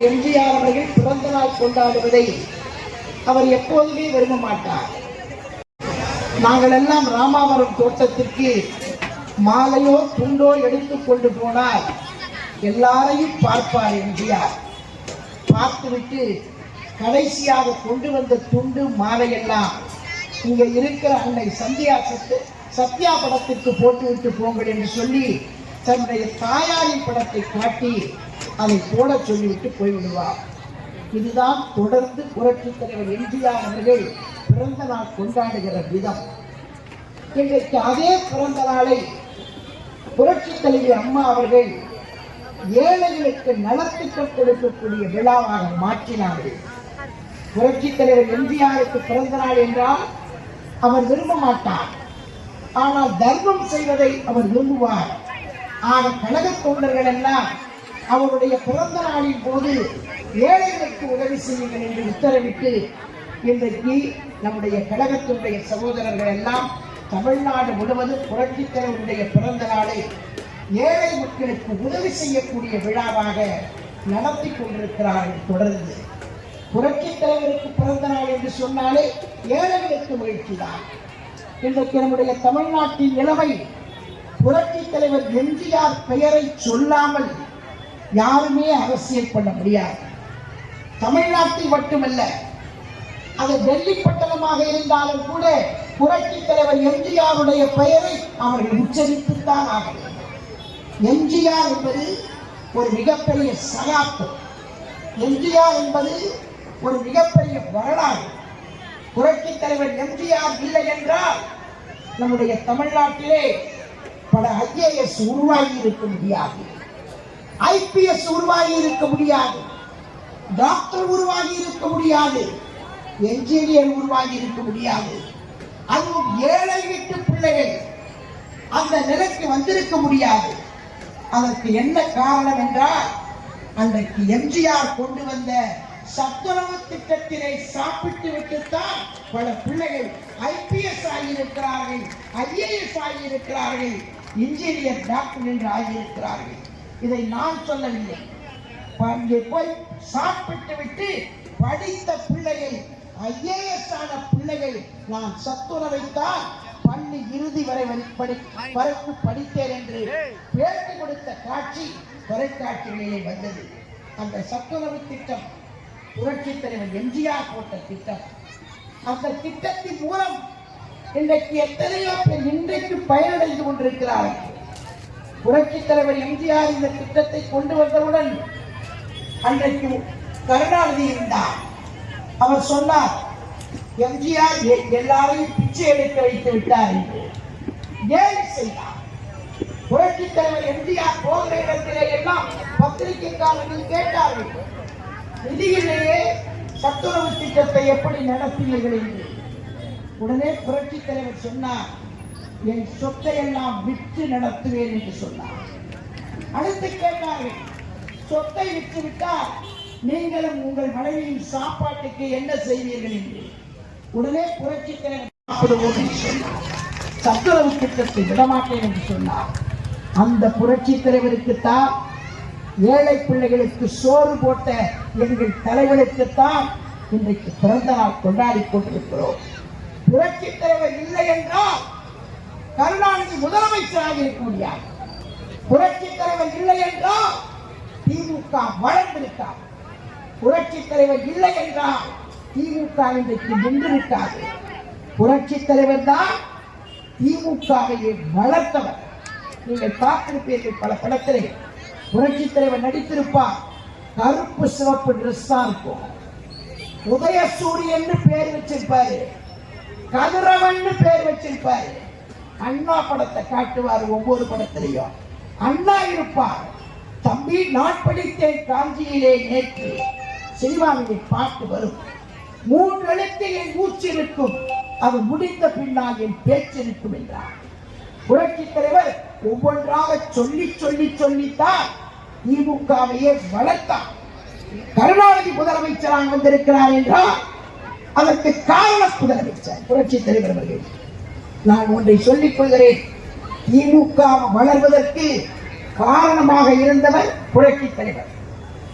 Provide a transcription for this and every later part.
எம்ஜிஆர் அவர்கள் பிறந்த நாள் கொண்டாடுவதை அவர் எப்போதுமே விரும்ப மாட்டார். நாங்கள் எல்லாம் ராமாவரம் தோட்டத்திற்கு மாலையோ துண்டோ எடுத்து கொண்டு போனால் எல்லாரையும் பார்ப்பார் எம்ஜிஆர். பார்த்துவிட்டு கடைசியாக கொண்டு வந்த துண்டு மாலையெல்லாம் இங்க இருக்கிற அன்னை சந்தியா சத்து சத்யா படத்திற்கு போட்டுவிட்டு போங்கள் என்று சொல்லி தன்னுடைய தாயாரின் படத்தை காட்டி அதை போட சொல்லிவிட்டு போய்விடுவார். இதுதான் தொடர்ந்து புரட்சித் தலைவர் எம்ஜிஆர் அவர்கள் பிறந்த நாள் கொண்டாடுகிற விதம். இன்றைக்கு அதே பிறந்த நாளை புரட்சித் தலைவர் அம்மா அவர்கள் ஏழைகளுக்கு நலத்திட்டம் கொடுக்கக்கூடிய விழாவாக மாற்றினார்கள். புரட்சித் தலைவர் எம்ஜிஆருக்கு பிறந்த நாள் என்றால் அவர் விரும்ப மாட்டார். ஆனால் தர்மம் செய்வதை அவர் விரும்புவார். ஆக கழக தொண்டர்கள் எல்லாம் அவருடைய பிறந்த நாளின் போது ஏழைகளுக்கு உதவி செய்யுங்கள் என்று உத்தரவிட்டு இன்றைக்கு நம்முடைய கழகத்தினுடைய சகோதரர்கள் எல்லாம் தமிழ்நாடு முழுவதும் புரட்சித் தலைவருடைய பிறந்த நாளை ஏழை மக்களுக்கு உதவி செய்யக்கூடிய விழாவாக நடத்தி கொண்டிருக்கிறார்கள் தொடர்ந்து. புரட்சித் தலைவருக்கு பிறந்த நாள் என்று சொன்னாலே ஏழைகளுக்கு மகிழ்ச்சி தான் இன்றைக்கு நம்முடைய தமிழ்நாட்டின் நிலைமை புரட்சித் தலைவர் எம்ஜிஆர் பெயரை சொல்லாமல் யாருமே அரசியல் பண்ண முடியாது. தமிழ்நாட்டில் மட்டுமல்ல அது டெல்லி பட்டணமாக இருந்தாலும் கூட புரட்சித் தலைவர் எம்ஜிஆருடைய பெயரை அவர்கள் உச்சரித்துத்தான் ஆக எம்ஜிஆர் என்பது ஒரு மிகப்பெரிய சகாப்பு எம்ஜிஆர் என்பது ஒரு மிகப்பெரிய வரலாறு. புரட்சித் தலைவர் எம்ஜிஆர் இல்லை என்றால் நம்முடைய தமிழ்நாட்டிலே பல ஐஏஎஸ் உருவாகி இருக்க முடியாது. ஐபிஎஸ் உருவாகி இருக்க முடியாது. டாக்டர் உருவாகி இருக்க முடியாது. என்ஜினியர் உருவாகி இருக்க முடியாது. அதுவும் ஏழை வீட்டு பிள்ளைகள் அந்த நிலைக்கு வந்திருக்க முடியாது. அதற்கு என்ன காரணம் என்றால் அன்றைக்கு எம்ஜிஆர் கொண்டு வந்த சத்துணவு திட்டத்தினை சாப்பிட்டு விட்டுத்தான் பல பிள்ளைகள் ஐபிஎஸ் ஆகியிருக்கிறார்கள் ஐஏஎஸ் ஆகியிருக்கிறார்கள் இன்ஜினியர் டாக்டர் என்று ஆகியிருக்கிறார்கள். இதை நான் சொல்லவில்லை. அங்கே போய் சாப்பிட்டு விட்டு படித்த பிள்ளைகள் ஐஏஎஸ் ஆன பிள்ளைகள் நான் சத்துணவைத்தான் பள்ளி இறுதி வரை வரை- படி படித்தேன் என்று பேட்டி கொடுத்த காட்சி தொலைக்காட்சிகளிலே வந்தது. அந்த சத்துணவு திட்டம் புரட்சித் தலைவர் எம்ஜிஆர் போட்ட திட்டம். அந்த திட்டத்தின் மூலம் இன்றைக்கு எத்தனையோ பேர் இன்றைக்கு பயனடைந்து கொண்டிருக்கிறார்கள். புரட்சித் தலைவர் எம்ஜிஆர் இந்த திட்டத்தை கொண்டு வந்தவுடன் அன்றைக்கு கருணாநிதி இருந்தார். அவர் சொன்னார் எம்ஜிஆர் எ- எல்லாரையும் பிச்சை எடுக்க வைத்து விட்டார் என்று. ஏன் செய்தார்? புரட்சித் தலைவர் எம்ஜிஆர் போகிற இடத்திலே எல்லாம் பத்திரிகைக்காரர்கள் கேட்டார்கள் நிதியிலேயே சத்துணவு திட்டத்தை எப்படி நடத்தினீர்கள் என்று? உடனே புரட்சித் தலைவர் சொன்னார் என் சொத்தை எல்லாம் விற்று நடத்துவேன் என்று சொன்னார். அடுத்து கேட்டார்கள் சொத்தை விற்று விட்டால் நீங்களும் உங்கள் மனைவியின் சாப்பாட்டுக்கு என்ன செய்வீர்கள் என்று. உடனே புரட்சி தலைவர் சாப்பிடுவோம் சொன்னார். திட்டத்தை விடமாட்டேன் என்று சொன்னார். அந்த புரட்சி தலைவருக்குத்தான் ஏழை பிள்ளைகளுக்கு சோறு போட்ட எங்கள் தலைவனுக்குத்தான் இன்றைக்கு பிறந்த நாள் கொண்டாடி கொண்டிருக்கிறோம். புரட்சி தலைவர் இல்லை என்றால் கருணாநிதி முதலமைச்சராக இருக்க முடியாது புரட்சி தலைவர் இல்லை என்றால் திமுக வளர்ந்திருக்கார் புரட்சி தலைவர் இல்லை என்றால் திமுக இன்றைக்கு நின்றிருக்காது புரட்சி தலைவர் தான் திமுகவையே வளர்த்தவர். நீங்கள் பார்த்திருப்பீர்கள் பல படத்திலே. புரட்சி தலைவர் நடித்திருப்பார். கருப்பு சிவப்பு ட்ரெஸ் தான் இருக்கும். உதயசூரியன் பேர் வச்சிருப்பாரு. கதிரவன் பேர் வச்சிருப்பாரு. அண்ணா படத்தை காட்டுவார் ஒவ்வொரு படத்திலையும். அண்ணா இருப்பார். தம்பி நான் படித்தேன் காஞ்சியிலே நேற்று சினிமாவிலே பாட்டு வரும். மூன்று எழுத்தில் என் மூச்சு இருக்கும் அது முடிந்த பின்னால் என் பேச்சு இருக்கும் என்றார். புரட்சி தலைவர் ஒவ்வொன்றாக சொல்லி சொல்லி சொல்லித்தான் திமுகவையே வளர்த்தார். கருணாநிதி முதலமைச்சராக வந்திருக்கிறார் என்றால் அதற்கு காரண முதலமைச்சர் புரட்சி தலைவர் அவர்கள். நான் ஒன்றை சொல்லிக் கொள்கிறேன். திமுக வளர்வதற்கு காரணமாக இருந்தவர் புரட்சி தலைவர்.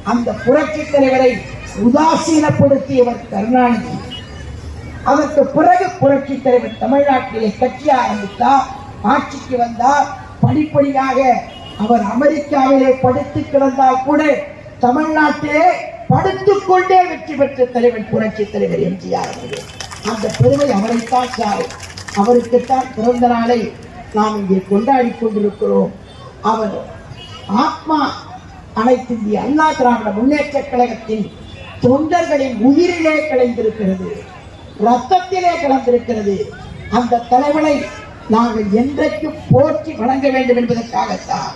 அந்த புரட்சி தலைவரை உதாசீனப்படுத்தியவர் கருணாநிதி. அதற்கு பிறகு புரட்சி தலைவர் தமிழ்நாட்டிலே கட்சி ஆரம்பித்தார் ஆட்சிக்கு வந்தார் படிப்படியாக அவர் அமெரிக்காவிலே படுத்து கிடந்தால் கூட தமிழ்நாட்டிலே படுத்துக்கொண்டே வெற்றி பெற்ற தலைவர் புரட்சி தலைவர் எம்ஜிஆர் அவர்கள். அந்த பெருமை அவரைத்தான் சாரும். அவருக்குத்தான் பிறந்த நாளை நாம் இங்கே கொண்டாடி கொண்டிருக்கிறோம். அவர் ஆத்மா அனைத்து இந்திய அண்ணா திராவிட முன்னேற்ற கழகத்தின் தொண்டர்களின் உயிரிலே கலைந்திருக்கிறது. ரத்தத்திலே கலந்திருக்கிறது. அந்த தலைவனை நாங்கள் என்றைக்கும் போற்றி வழங்க வேண்டும் என்பதற்காகத்தான்.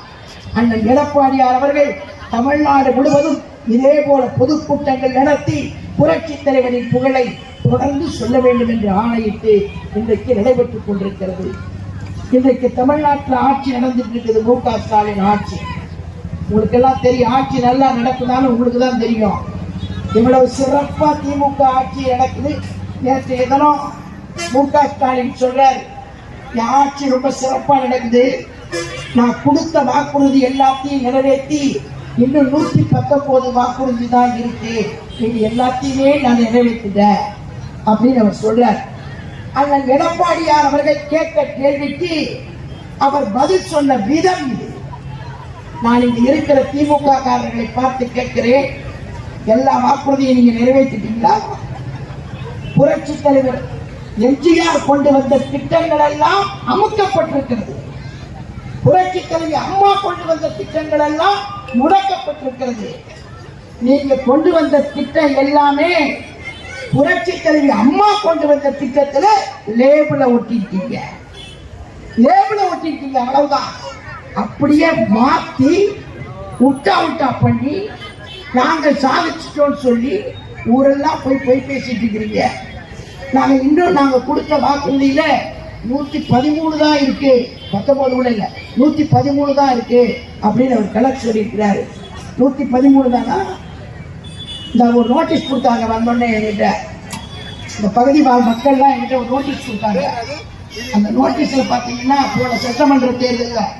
அண்ணன் எடப்பாடியார் அவர்கள் தமிழ்நாடு முழுவதும் இதே போல பொதுக்கூட்டங்கள் நடத்தி புரட்சி தலைவரின் புகழை தொடர்ந்து சொல்ல வேண்டும் என்று ஆணையிட்டு இன்றைக்கு நடைபெற்றுக் கொண்டிருக்கிறது. இன்றைக்கு தமிழ்நாட்டில் ஆட்சி நடந்துட்டு இருக்குது மு க ஸ்டாலின் ஆட்சி. உங்களுக்கு எல்லாம் தெரியும் ஆட்சி நல்லா நடக்குதான்னு உங்களுக்கு தான் தெரியும். இவ்வளவு சிறப்பா திமுக ஆட்சி நடக்குது. நேற்று தினம் மு க ஸ்டாலின் சொல்றாரு என் ஆட்சி ரொம்ப சிறப்பா நடக்குது. நான் கொடுத்த வாக்குறுதி எல்லாத்தையும் நிறைவேற்றி இன்னும் நூற்றி பத்தொன்பது வாக்குறுதி தான் இருக்கு. இது எல்லாத்தையுமே நான் நிறைவேற்றிட்டேன் அப்படின்னு அவர் சொல்றார். அண்ணன் எடப்பாடியார் அவர்கள் கேட்ட கேள்விக்கு அவர் பதில் சொன்ன விதம் இது. நான் இங்க இருக்கிற திமுக காரர்களை பார்த்து கேட்கிறேன். எல்லா வாக்குறுதியும் நீங்க நிறைவேற்றிட்டீங்களா? புரட்சி தலைவர் எம்ஜிஆர் கொண்டு வந்த திட்டங்கள் எல்லாம் அமுக்கப்பட்டிருக்கிறது. புரட்சி தலைவி அம்மா கொண்டு வந்த திட்டங்கள் எல்லாம் முடக்கப்பட்டிருக்கிறது. நீங்க கொண்டு வந்த திட்டம் எல்லாமே புரட்சி தலைவி அம்மா கொண்டு வந்த திட்டத்துல லேபிள ஒட்டிருக்கீங்க. லேபிள ஒட்டிருக்கீங்க அவ்வளவுதான். அப்படியே மாத்தி உட்டா உட்டா பண்ணி நாங்க சாதிச்சிட்டோம்னு சொல்லி ஊரெல்லாம் போய் போய் பேசிட்டு இருக்கிறீங்க. நாங்க இன்னும் நாங்க கொடுத்த வாக்குறுதியில நூத்தி பதிமூணு தான் இருக்கு. பத்தொன்பது கூட இல்ல. நூத்தி பதிமூணு தான் இருக்கு அப்படின்னு அவர் கலெக்ட் சொல்லியிருக்கிறாரு. நூத்தி பதிமூணு தானா? இந்த ஒரு நோட்டீஸ் கொடுத்தாங்க வந்தோடனே என்கிட்ட. இந்த பகுதி வாழ் மக்கள்லாம் என்கிட்ட ஒரு நோட்டீஸ் கொடுத்தாங்க. அந்த நோட்டீஸில் பார்த்தீங்கன்னா போன சட்டமன்ற தேர்தலில்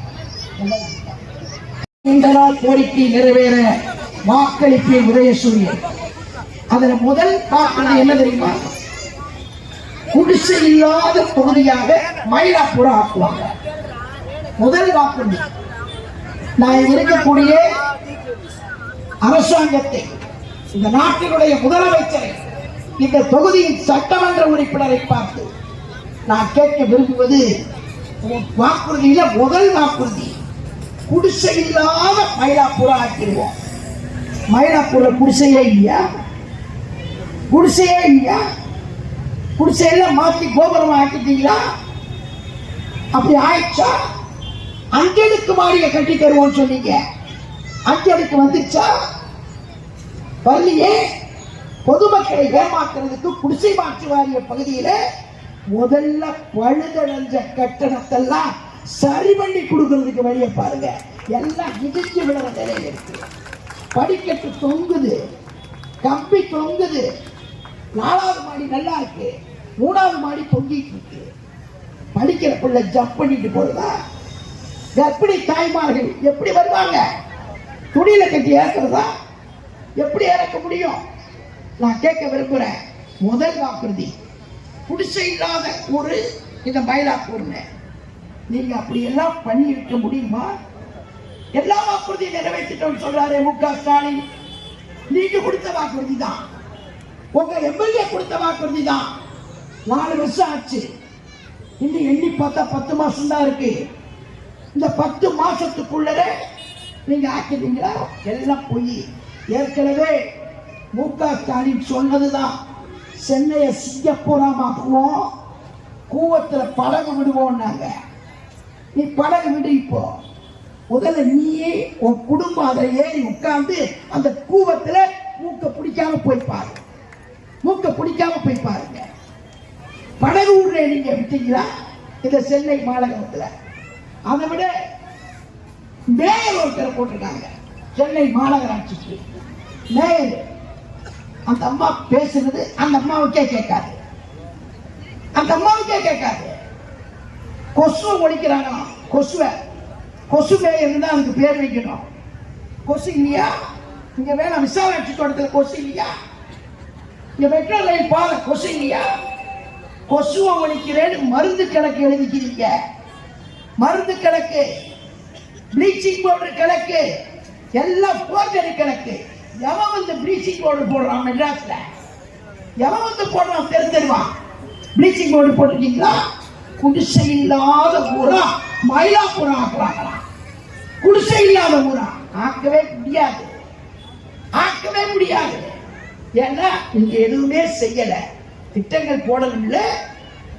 நீண்ட நாள் கோரிக்கை நிறைவேற வாக்களிப்பின் உதயசூரியன். அதில் முதல் பார்ப்பது என்ன தெரியுமா? குடிசை இல்லாத பகுதியாக மயிலாப்பூரம் ஆக்குவாங்க. முதல் வாக்குறுதி. நான் இருக்கக்கூடிய அரசாங்கத்தை இந்த நாட்டினுடைய முதலமைச்சரை இந்த தொகுதியின் சட்டமன்ற உறுப்பினரை பார்த்து நான் கேட்க விரும்புவது வாக்குறுதியில முதல் வாக்குறுதி குடிசை இல்லாத மயிலாப்பூர் ஆக்கிடுவோம். மயிலாப்பூர்ல குடிசையே இல்லையா? குடிசையே இல்லையா? குடிசையெல்லாம் மாத்தி கோபுரம் ஆக்கிட்டீங்களா? அப்படி ஆயிடுச்சா? அஞ்சலுக்கு மாடியை கட்டி தருவோம்னு சொன்னீங்க. அஞ்சலுக்கு வந்துச்சா வரலையே பொதுமக்களை ஏமாக்குறதுக்கு குடிசை மாற்று வாரிய பகுதியில முதல்ல பழுதடைஞ்ச கட்டணத்தெல்லாம் சரி பண்ணி கொடுக்கறதுக்கு வழியை பாருங்க. எல்லாம் இடிஞ்சு விழுற நிலையில இருக்கு. படிக்கட்டு தொங்குது. கம்பி தொங்குது. நாலாவது மாடி நல்லா இருக்கு. மூணாவது மாடி தொங்கிட்டு இருக்கு. படிக்கிற பிள்ளை ஜம்ப் பண்ணிட்டு போடுதா கர்ப்பிணி தாய்மார்கள் எப்படி வருவாங்க? துணியில கட்டி ஏற்கிறதா எப்படி இறக்க முடியும்? நான் கேட்க விரும்புகிறேன் முதல் வாக்குறுதி. குடிசை இல்லாத ஒரு இந்த மயிலாப்பூர்னு. நீங்க அப்படி எல்லாம் பண்ணி இருக்க முடியுமா? எல்லா வாக்குறுதியும் நிறைவேற்றிட்டோம்னு சொல்றாரு மு க. ஸ்டாலின். நீங்க கொடுத்த வாக்குறுதி தான். உங்க எம்எல்ஏ கொடுத்த வாக்குறுதி தான். நாலு வருஷம் ஆச்சு. இன்னும் எண்ணி பார்த்தா பத்து மாசம் தான் இருக்கு. இந்த பத்து மாசத்துக்குள்ளே நீங்க ஆக்கிட்டீங்களா? எல்லாம் பொய். ஏற்கனவே மு க ஸ்டாலின் சொன்னதுதான். சென்னையை சிங்கப்பூரா மாற்றுவோம் கூவத்தில் படகு விடுவோம்னாங்க. நீ படகு விடு இப்போ. முதல்ல நீயே உன் குடும்பம் அதை ஏறி உட்கார்ந்து அந்த கூவத்தில் மூக்க பிடிக்காம போய் பாரு. மூக்க பிடிக்காம போய் பாருங்க. படகு விடுற நீங்க விட்டீங்களா? இந்த சென்னை மாநகரத்தில். அதை விட மேயர் ஒருத்தரை போட்டிருக்காங்க. சென்னை மாநகராட்சிக்கு மேயர். அந்த அம்மா பேசுறது அந்த அம்மாவுக்கே கேட்காது. அந்த அம்மாவுக்கே கேட்காது. கொசு ஒழிக்கிறாங்க கொசுவை. கொசு மேயர் தான் அதுக்கு பேர் வைக்கணும். கொசு இல்லையா? இங்க வேணாம் விசாலாட்சி தோட்டத்தில் கொசு இல்லையா? இங்க மெட்ரோ ரயில் பாதை கொசு இல்லையா? கொசுவை ஒழிக்கிறேன்னு மருந்து கணக்கு எழுதிக்கிறீங்க. மருந்து கணக்கு. ப்ளீச்சிங் பவுடர் கணக்கு. எல்லாம் போர்ஜரி கணக்கு எவன் வந்து ப்ளீச்சிங் பவுடர் போடுறான் மெட்ராஸ்ல? எவன் வந்து போடுறான் தெரு தெருவான் ப்ளீச்சிங் பவுடர் போட்டிருக்கீங்களா? குடிசை இல்லாத ஊரா? மயிலாப்புரம் ஆக்குறாங்களா? குடிசை இல்லாத ஊரா? ஆக்கவே முடியாது. ஆக்கவே முடியாது. ஏன்னா இங்க எதுவுமே செய்யல. திட்டங்கள் போடணும்ல.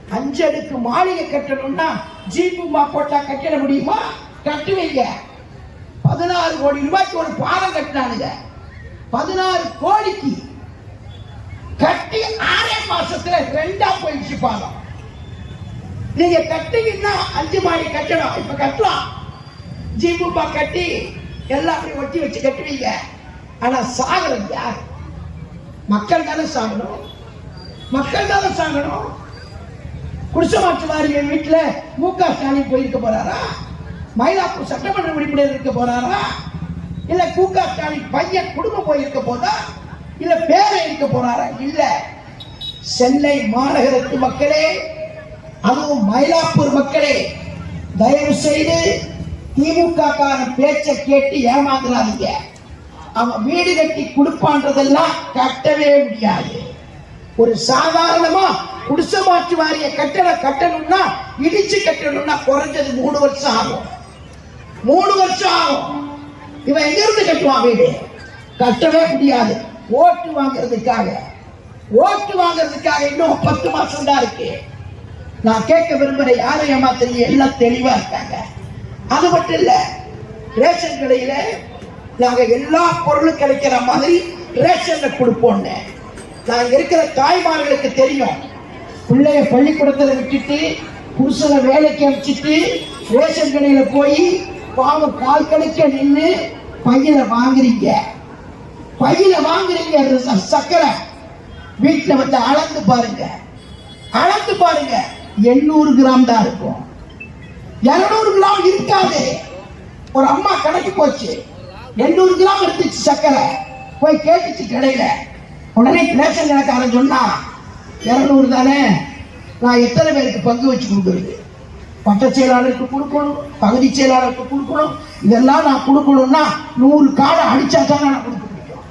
அஞ்சு அடுக்கு மாளிகை கட்டணும்னா ஜீப்புமா போட்டா கட்டிட முடியுமா? கட்டுவீங்க பதினாறு கோடி ரூபாய்க்கு ஒரு பாலம் கட்டினானுங்க. பதினாறு கோடிக்கு கட்டி ஆறே மாசத்துல ரெண்டா போயிடுச்சு பாலம். நீங்க கட்டிங்கன்னா அஞ்சு மாடி கட்டணும். இப்ப கட்டலாம். ஜிபுப்பா கட்டி எல்லாம் அப்படி ஒட்டி வச்சு கட்டுவீங்க. ஆனா சாகரம் யார்? மக்கள் தானே சாகணும். மக்கள் தானே சாகணும். குடிசமாற்று வாரிய வீட்டுல மு க ஸ்டாலின் போயிருக்க போறாரா? மயிலாப்பூர் சட்டமன்ற உறுப்பினர் இருக்க போறாரா? இல்ல கு க ஸ்டாலின் பையன் குடும்பம் போயிருக்க போதா? இல்ல பேரை இருக்க போறாரா? இல்ல. சென்னை மாநகரத்து மக்களே அதுவும் மயிலாப்பூர் மக்களே தயவு செய்து திமுக காரன் பேச்சை கேட்டு ஏமாந்துடாதீங்க அவன் வீடு கட்டி கொடுப்பான்றதெல்லாம் கட்டவே முடியாது. ஒரு சாதாரணமா குடிசை மாற்று வாரிய கட்டணம் கட்டணும்னா இடிச்சு கட்டணும்னா குறைஞ்சது மூணு வருஷம் ஆகும். மூணு வருஷம் ஆகும். இவன் எங்க இருந்து கட்டுவான் வீடு? கட்டவே முடியாது. ஓட்டு வாங்குறதுக்காக. ஓட்டு வாங்குறதுக்காக இன்னும் பத்து மாசம் தான் இருக்கு. நான் கேட்க விரும்புற யாரும் ஏமாத்துறீங்க எல்லாம் தெளிவா இருக்காங்க. அது மட்டும் இல்ல ரேஷன் கடையில நாங்க எல்லா பொருளும் கிடைக்கிற மாதிரி ரேஷன்ல கொடுப்போம்னு. நான் இருக்கிற தாய்மார்களுக்கு தெரியும். பிள்ளைய பள்ளிக்கூடத்தில் விட்டுட்டு புருஷனை வேலைக்கு அனுப்பிச்சிட்டு ரேஷன் கடையில போய் பாவம் கால் கணக்க நின்று பையில வாங்குறீங்க. பையில வாங்குறீங்க சக்கரை வீட்டில் வந்து அளந்து பாருங்க. அளந்து பாருங்க. எண்ணூறு கிராம் தான் இருக்கும். இருநூறு கிராம் இருக்காது. ஒரு அம்மா கடைக்கு போச்சு. எண்ணூறு கிராம் இருந்துச்சு சக்கரை. போய் கேட்டுச்சு கடையில. உடனே ரேஷன் கடைக்காரன் சொன்னா இருநூறு தானே? நான் எத்தனை பேருக்கு பங்கு வச்சு கொடுக்குறது? பட்ட செயலாளருக்கு கொடுக்கணும் பகுதி செயலாளருக்கு கொடுக்கணும். இதெல்லாம் நான் கொடுக்கணும்னா நூறு காடு அடிச்சா தான் நான் கொடுக்க முடியும்.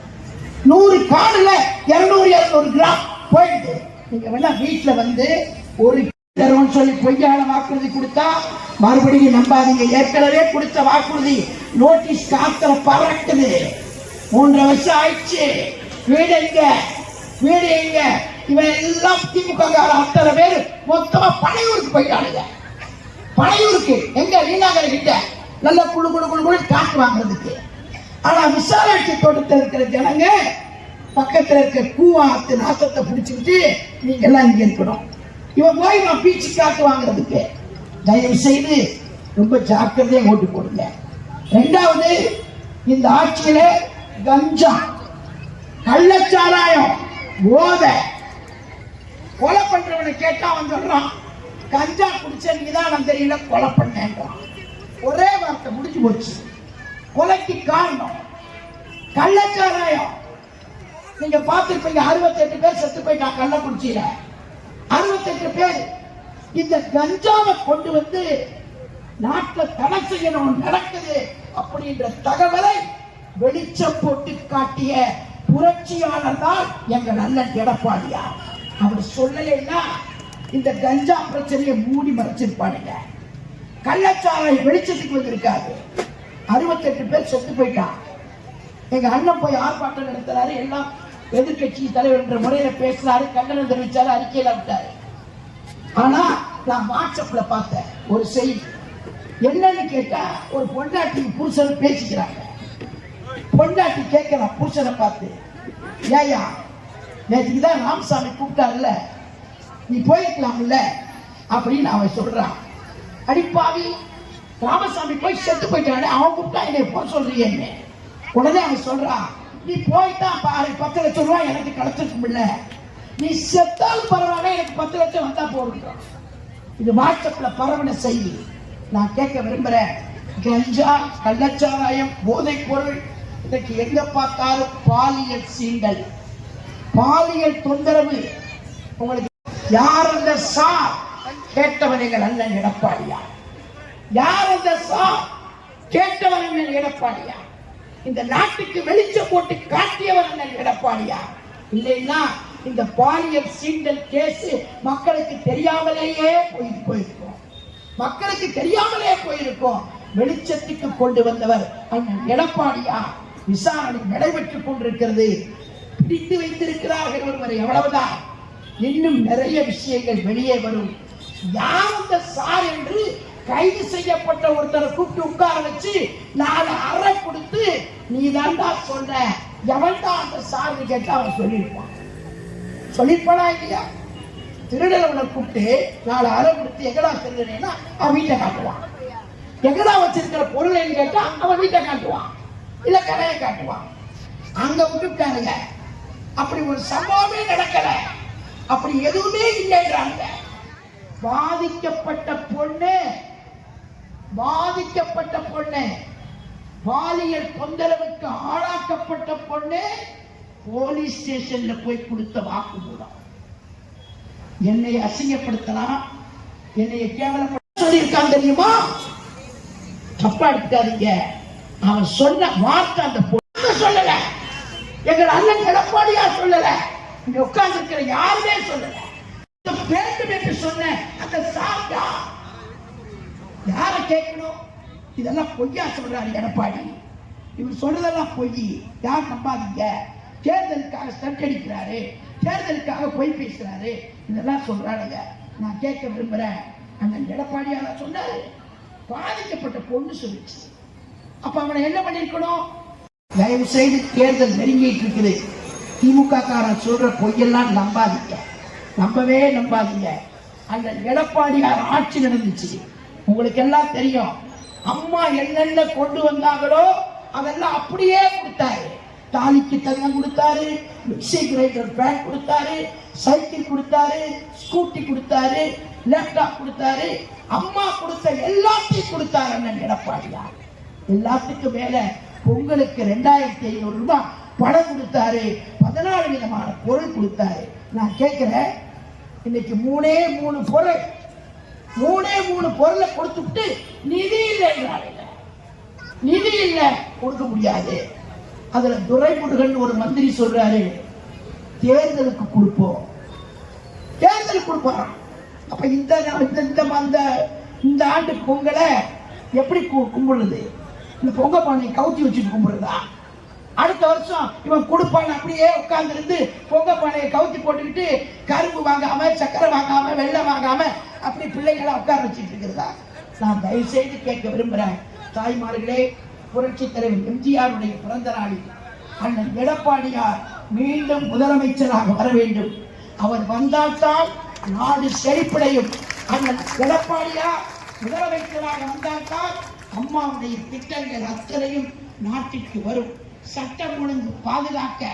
நூறு காடுல இருநூறு இருநூறு கிராம் போயிடுது நீங்க வேணா வீட்டுல வந்து ஒரு தருவன் சொல்லி பொய்யான வாக்குறுதி கொடுத்தா மறுபடியும் நம்பாதீங்க. ஏற்கனவே கொடுத்த வாக்குறுதி நோட்டீஸ் காத்துல பறக்குது. மூன்றரை வருஷம் ஆயிடுச்சு. வீடு எங்க? வீடு எங்க? இவன் எல்லாம் திமுக அத்தனை பேர் மொத்தமா பனையூருக்கு போயிட்டானுங்க. பழையூருக்கு எங்க நீலாங்கரை கிட்ட நல்ல குழு குழு குழு குழு காட்டு வாங்குறதுக்கு. ஆனா விசாலாட்சி தோட்டத்தில் இருக்கிற ஜனங்க பக்கத்துல இருக்க கூவாத்து நாசத்தை பிடிச்சிக்கிட்டு நீங்க எல்லாம் இங்க இருக்கணும். இவன் போய் நான் பீச்சு காட்டு வாங்குறதுக்கு. தயவு செய்து ரொம்ப ஜாக்கிரதையா ஓட்டு போடுங்க. ரெண்டாவது இந்த ஆட்சியில கஞ்சா கள்ளச்சாராயம் போதை கொலை பண்றவனை கேட்டா வந்துடுறான் கஞ்சா குடிச்ச நிதானம் தெரியல கொலை பண்ணேன்றான். ஒரே வார்த்தை முடிஞ்சு போச்சு. கொலைக்கு காரணம் கள்ளச்சாராயம். நீங்க பார்த்துருப்பீங்க அறுபத்தெட்டு பேர் செத்து போயிட்டான் கள்ளக்குறிச்சியில அறுபத்தெட்டு பேர். இந்த கஞ்சாவை கொண்டு வந்து நாட்டில் தடை செய்யணும் நடக்குது அப்படின்ற தகவலை வெளிச்சம் போட்டு காட்டிய புரட்சியாளர் தான் எங்க நல்ல எடப்பாடியார். அவர் சொல்லலைன்னா இந்த கஞ்சா பிரச்சனையை மூடி மறைச்சிருப்பானுங்க கள்ளச்சாராயம் வெளிச்சத்துக்கு வந்திருக்காது அறுபத்தெட்டு பேர் செத்து போயிட்டான் எங்க அண்ணன் போய் ஆர்ப்பாட்டம் நடத்துறாரு எல்லாம் எதிர்க்கட்சி தலைவர் என்ற முறையில பேசினாரு கண்டனம் தெரிவிச்சாரு அறிக்கையில விட்டாரு. ஆனா நான் வாட்ஸ்அப்ல பார்த்தேன் ஒரு செய்தி. என்னன்னு கேட்டா ஒரு பொண்டாட்டி புருஷன் பேசிக்கிறாங்க. பொண்டாட்டி கேட்கலாம் புருஷனை பார்த்து. ஏயா நேற்றுக்கு தான் ராமசாமி கூப்பிட்டாருல்ல? நீ போயிருக்கலாம்ல அப்படின்னு அவன் சொல்றான். அடிப்பாவி ராமசாமி போய் செத்து போயிட்டானே அவன் கூப்பிட்டா என்னை போக சொல்றியேன்னு உடனே அவன் சொல்றான் நீ போயிட்டான் பாரு பத்து லட்சம் ரூபாய் எனக்கு கிடைச்சிருக்கும்ல. நீ செத்தாலும் பரவாயில்ல எனக்கு பத்து லட்சம் வந்தா போடுறான் இது வாட்ஸ்அப்ல பரவன செய்தி. நான் கேட்க விரும்புறேன். கஞ்சா கள்ளச்சாராயம் போதைப் பொருள் இன்னைக்கு எங்க பார்த்தாலும் பாலியல் சீண்டல். பாலியல் தொந்தரவு. உங்களுக்கு யார் அந்த சா கேட்டவனைகள் அல்ல அண்ணன் எடப்பாடியா யார் அந்த சா கேட்டவன் அண்ணன் எடப்பாடியா இந்த நாட்டுக்கு வெளிச்சம் போட்டு காட்டியவன் அண்ணன் எடப்பாடியா இல்லைன்னா இந்த பாலியல் சீண்டல் கேஸ் மக்களுக்கு தெரியாமலேயே போய் போயிருக்கும். மக்களுக்கு தெரியாமலே போயிருக்கும். வெளிச்சத்துக்கு கொண்டு வந்தவர் அண்ணன் எடப்பாடியா விசாரணை நடைபெற்றுக் கொண்டிருக்கிறது. பிடித்து வைத்திருக்கிறார்கள் ஒருவரை. எவ்வளவுதான் இன்னும் நிறைய விஷயங்கள் வெளியே வரும். யார் அந்த சார் என்று கைது செய்யப்பட்ட ஒருத்தரை கூப்பிட்டு உட்கார வச்சு நாலு அறை கொடுத்து நீ தான்டா சொல்ற எவன்டா அந்த சார்னு கேட்டா அவன் சொல்லியிருப்பான். சொல்லியிருப்பானா இல்லையா? திருடலவனை கூப்பிட்டு நாலு அறை கொடுத்து எங்கடா திருடுறேன்னா அவன் வீட்டை காட்டுவான். எங்கடா வச்சிருக்கிற பொருளைன்னு கேட்டா அவன் வீட்டை காட்டுவான். இல்ல கடையை காட்டுவான். அங்க விட்டுட்டானுங்க. அப்படி ஒரு சம்பவமே நடக்கலை. அப்படி எதுவுமே இல்லைன்றாங்க. பாதிக்கப்பட்ட பொண்ணு பாதிக்கப்பட்ட பொண்ணு பாலியல் தொந்தரவுக்கு ஆளாக்கப்பட்ட பொண்ணு போலீஸ் ஸ்டேஷன்ல போய் கொடுத்த வாக்குமூலம். என்னை அசிங்கப்படுத்தலாம் என்னை கேவலப்படுத்த சொல்லியிருக்கான் தெரியுமா? தப்பா எடுத்துக்காதீங்க. அவன் சொன்ன வார்த்தை அந்த பொண்ணு சொல்லல. எங்கள் அண்ணன் எடப்பாடியா சொல்லலை. இங்க உட்கார்ந்து இருக்கிற யாருமே சொல்லல. இந்த வேண்டும் என்று சொன்ன அந்த சாப்பிட்டா யார கேட்கணும்? இதெல்லாம் பொய்யா சொல்றாரு எடப்பாடி. இவர் சொல்றதெல்லாம் பொய். யார் நம்பாதீங்க. தேர்தலுக்காக ஸ்டண்ட் அடிக்கிறாரு. தேர்தலுக்காக பொய் பேசுறாரு. இதெல்லாம் சொல்றாருங்க. நான் கேட்க விரும்புறேன். அண்ணன் எடப்பாடியால சொன்னாரு. பாதிக்கப்பட்ட பொண்ணு சொல்லிச்சு. அப்ப அவனை என்ன பண்ணிருக்கணும்? தயவு செய்து தேர்தல் நெருங்கிட்டு இருக்குது. திமுக காரன் சொல்ற பொய்யெல்லாம் நம்பாதீங்க. நம்பவே நம்பாதீங்க. அந்த எடப்பாடியார் ஆட்சி நடந்துச்சு உங்களுக்கு எல்லாம் தெரியும். அம்மா என்னென்ன கொண்டு வந்தாங்களோ அதெல்லாம் அப்படியே கொடுத்தாரு. தாலிக்கு தங்கம் கொடுத்தாரு மிக்சி கிரைண்டர் பேன் கொடுத்தாரு சைக்கிள் கொடுத்தாரு ஸ்கூட்டி கொடுத்தாரு லேப்டாப் கொடுத்தாரு. அம்மா கொடுத்த எல்லாத்தையும் கொடுத்தாரு அண்ணன் எடப்பாடியார். எல்லாத்துக்கும் மேல பொங்கலுக்கு ரெண்டாயிரத்தி ஐநூறு ரூபாய் பணம் கொடுத்தாரு பதினாலு விதமான பொருள் கொடுத்தாரு. நான் கேட்கிறேன் இன்னைக்கு மூணே மூணு பொருள். மூணே மூணு பொருளை கொடுத்துட்டு நிதி இல்லைன்றாங்க நிதி இல்லை கொடுக்க முடியாது. அதுல துரைமுருகன் ஒரு மந்திரி சொல்றாரு தேர்தலுக்கு கொடுப்போம். தேர்தலுக்கு கொடுப்பாராம் அப்ப இந்த இந்த இந்த அந்த இந்த ஆண்டு பொங்கலை எப்படி கு- கும்பிடுறது? இந்த பொங்க பானையை கவுத்தி வச்சுட்டு கும்பிடுறதா? அடுத்த வருஷம் இவன் கொடுப்பான். அப்படியே உட்கார்ந்திருந்து பொங்க பானையை கவுத்தி போட்டுக்கிட்டு கரும்பு வாங்காம சக்கரை வாங்காம வெள்ளம் வாங்காம அப்படி பிள்ளைகளை உட்கார வச்சுட்டு இருக்கிறதா? நான் தயவு செய்து கேட்க விரும்புறேன். தாய்மார்களே புரட்சி தலைவர் எம்ஜிஆருடைய பிறந்த நாளில் அண்ணன் எடப்பாடியார் மீண்டும் முதலமைச்சராக வர வேண்டும். அவர் வந்தால்தான் நாடு செழிப்படையும். அண்ணன் எடப்பாடியார் முதலமைச்சராக வந்தால்தான் அம்மாவுடைய திட்டங்கள் அத்தனையும் நாட்டிற்கு வரும். சட்டம் ஒழுங்கு பாதுகாக்க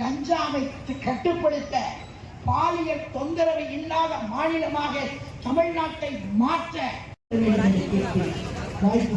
கஞ்சாவை கட்டுப்படுத்த பாலியல் தொந்தரவு இல்லாத மாநிலமாக தமிழ்நாட்டை மாற்ற. வாய்ப்பு